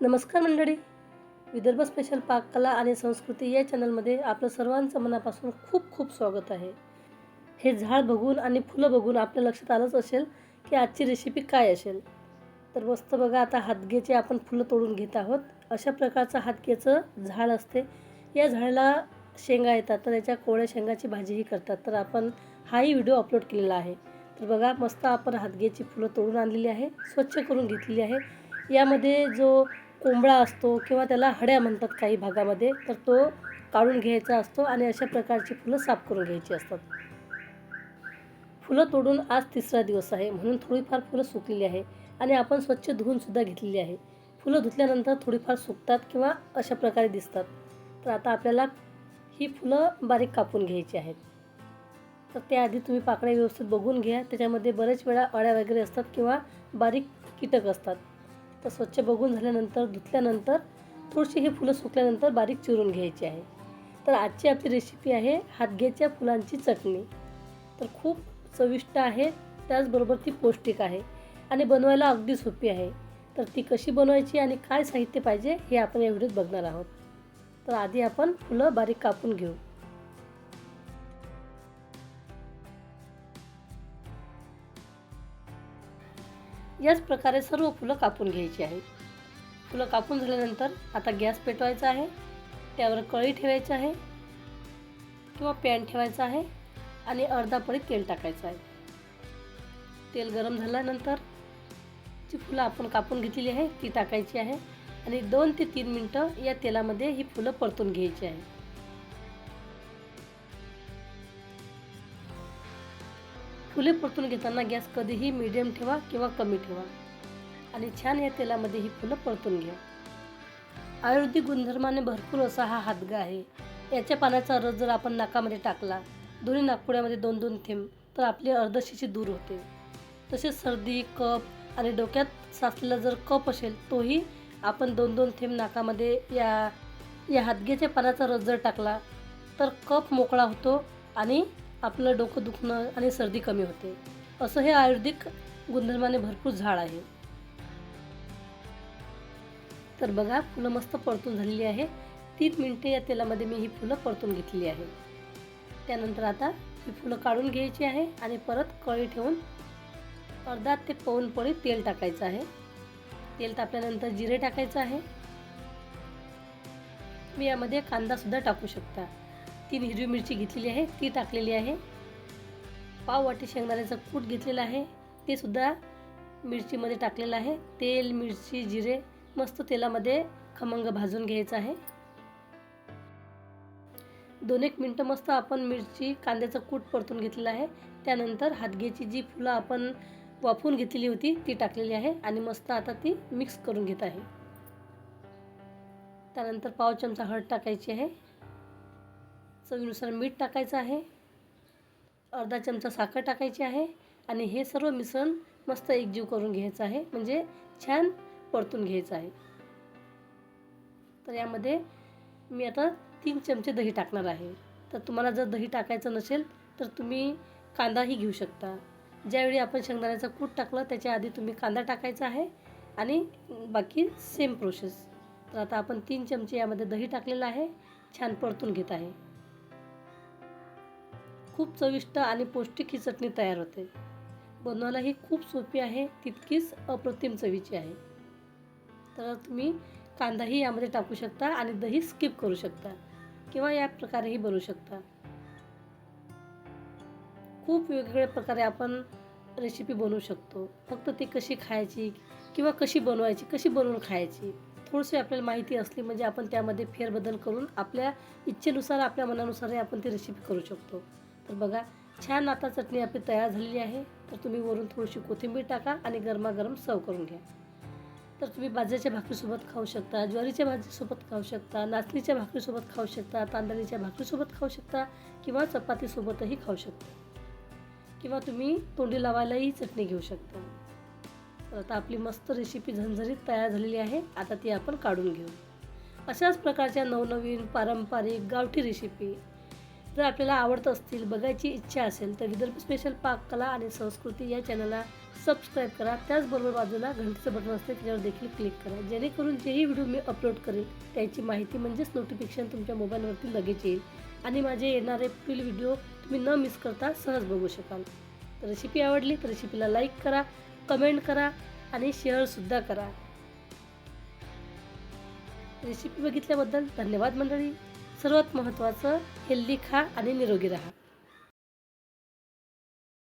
नमस्कार मंडळी. विदर्भ स्पेशल पाककला आणि संस्कृती या चॅनलमध्ये आपलं सर्वांचं मनापासून खूप खूप स्वागत आहे. हे झाड बघून आणि फुलं बघून आपल्या लक्षात आलंच असेल की आजची रेसिपी काय असेल. तर मस्त बघा आता हातगेचे आपण फुलं तोडून घेत आहोत. अशा प्रकारचं हातगेचं झाड असते. या झाडाला शेंगा येतात तर याच्या कोवळ्या शेंगाची भाजीही करतात. तर आपण हाही व्हिडिओ अपलोड केलेला आहे. तर बघा मस्त आपण हातगेची फुलं तोडून आणलेली आहे स्वच्छ करून घेतलेली आहे. यामध्ये जो कोंबडा असतो किंवा त्याला हड्या म्हणतात काही भागामध्ये तर तो काढून घ्यायचा असतो आणि अशा प्रकारची फुलं साफ करून घ्यायची असतात. फुलं तोडून आज तिसरा दिवस आहे म्हणून थोडीफार फुलं सुकलेली आहे आणि आपण स्वच्छ धुवूनसुद्धा घेतलेली आहे. फुलं धुतल्यानंतर थोडीफार सुकतात किंवा अशा प्रकारे दिसतात. तर आता आपल्याला ही फुलं बारीक कापून घ्यायची आहेत. तर त्याआधी तुम्ही पाकळ्या व्यवस्थित बघून घ्या. त्याच्यामध्ये बरेच वेळा अळ्या वगैरे असतात किंवा बारीक कीटक असतात. तर स्वच्छ बघून झाल्यानंतर धुतल्यानंतर थोडीशी ही फुलं सुकल्यानंतर बारीक चिरून घ्यायची आहे. तर आजची आपली रेसिपी आहे हातग्याच्या फुलांची चटणी. तर खूप चविष्ट आहे त्याचबरोबर ती पौष्टिक आहे आणि बनवायला अगदी सोपी आहे. तर ती कशी बनवायची आणि काय साहित्य पाहिजे हे आपण या व्हिडिओत बघणार आहोत. तर आधी आपण फुलं बारीक कापून घेऊ. याच प्रकारे सर्व फुलं कापून घ्यायची आहेत. फुलं कापून झाल्यानंतर आता गॅस पेटवायचा आहे. त्यावर कळी ठेवायची आहे किंवा पॅन ठेवायचा आहे आणि अर्धा पळी तेल टाकायचं आहे. तेल गरम झाल्यानंतर जी फुलं आपण कापून घेतलेली आहे ती टाकायची आहे आणि दोन ते तीन मिनटं या तेलामध्ये ही फुलं परतून घ्यायची आहे. फुले परतून घेताना गॅस कधीही मिडियम ठेवा किंवा कमी ठेवा. आणि छान या तेलामध्ये ही फुलं परतून घ्या. आयुर्वेदिक गुणधर्माने भरपूर असा हा हातगा आहे. याच्या पाण्याचा रस जर आपण नाकामध्ये टाकला दोन्ही नागपुड्यामध्ये दोन दोन थेंब तर आपली अर्धशिशी दूर होते. तसेच सर्दी कप आणि डोक्यात साचलेला जर कप असेल तोही आपण दोन दोन थेंब नाकामध्ये या या हातग्याच्या पानाचा रस जर टाकला तर कप मोकळा होतो आणि आपलं डोकं दुखणं आणि सर्दी कमी होते. असं हे आयुर्वेदिक गुणधर्माने भरपूर झाड आहे. तर बघा फुलं मस्त परतून झालेली आहे. तीन मिनटे या तेलामध्ये मी ही फुलं परतून घेतलेली आहे. त्यानंतर आता ही फुलं काढून घ्यायची आहे आणि परत कळी ठेवून अर्धा ते पाऊन पळी तेल टाकायचं आहे. तेल तापल्यानंतर जिरे टाकायचं आहे. मी यामध्ये कांदासुद्धा टाकू शकता. तीन हिरवी मिरची घेतलेली आहे ती टाकलेली आहे. पाव वाटी शेंगदाण्याचं कूट घेतलेलं आहे. ते सुद्धा मिरचीमध्ये टाकलेलं आहे. तेल मिरची जिरे मस्त तेलामध्ये खमंग भाजून घ्यायचं आहे. दोन एक मिनटं मस्त आपण मिरची कांद्याचं कूट परतून घेतलेलं आहे. त्यानंतर हातगेची जी फुलं आपण वाफवून घेतलेली होती ती टाकलेली आहे आणि मस्त आता ती मिक्स करून घेत आहे. त्यानंतर पाव चमचा हळद टाकायची आहे. चवीनुसार मीठ टाकायचं आहे. अर्धा चमचा साखर टाकायची आहे आणि हे सर्व मिश्रण मस्त एकजीव करून घ्यायचं आहे. म्हणजे छान परतून घ्यायचं आहे. तर यामध्ये मी आता तीन चमचे दही टाकणार आहे. तर तुम्हाला जर दही टाकायचं नसेल तर तुम्ही कांदाही घेऊ शकता. ज्यावेळी आपण शेंगदाण्याचं कूट टाकलं त्याच्या आधी तुम्ही कांदा टाकायचा आहे आणि बाकी सेम प्रोसेस तर आता आपण तीन चमचे यामध्ये दही टाकलेलं आहे. छान परतून घेत आहे. खूप चविष्ट आणि पौष्टिक ही चटणी तयार होते. बनवायला ही खूप सोपी आहे तितकीच अप्रतिम चवीची आहे. तर तुम्ही कांदाही यामध्ये टाकू शकता आणि दही स्किप करू शकता किंवा या प्रकारेही बनवू शकता. खूप वेगवेगळ्या प्रकारे आपण रेसिपी बनवू शकतो. फक्त ती कशी खायची किंवा कशी बनवायची कशी बनवून खायची थोडीशी आपल्याला माहिती असली म्हणजे आपण त्यामध्ये फेरबदल करून आपल्या इच्छेनुसार आपल्या मनानुसारही आपण ती रेसिपी करू शकतो. तर बघा छान आता चटणी आपली तयार झालेली आहे. तर तुम्ही वरून थोडीशी कोथिंबीर टाका आणि गरमागरम सर्व करून घ्या. तर तुम्ही बाजरीच्या भाकरीसोबत खाऊ शकता ज्वारीच्या भाजीसोबत खाऊ शकता नाचणीच्या भाकरीसोबत खाऊ शकता तांदळीच्या भाकरीसोबत खाऊ शकता किंवा चपातीसोबतही खाऊ शकता. किंवा तुम्ही तोंडी लावायलाही चटणी घेऊ शकता. तर आता आपली मस्त रेसिपी झणझणीत तयार झालेली आहे. आता ती आपण काढून घेऊ. अशाच प्रकारच्या नवनवीन पारंपरिक गावठी रेसिपी जर आपल्याला आवडत असतील बघायची इच्छा असेल तर विदर्भ स्पेशल पाककला आणि संस्कृती या चॅनलला सबस्क्राईब करा. त्याचबरोबर बाजूला घंटीचं बटन असते त्याच्यावर देखील क्लिक करा. जेणेकरून जेही व्हिडिओ मी अपलोड करेल त्याची माहिती म्हणजेच नोटिफिकेशन तुमच्या मोबाईलवरती लगेच येईल. आणि माझे येणारे पुढील व्हिडिओ तुम्ही न मिस करता सहज बघू शकाल. तर रेसिपी आवडली तर रेसिपीला लाईक करा कमेंट करा आणि शेअरसुद्धा करा. रेसिपी बघितल्याबद्दल धन्यवाद मंडळी. सर्वात महत्त्वाचं हेल्दी खा आणि निरोगी राहा.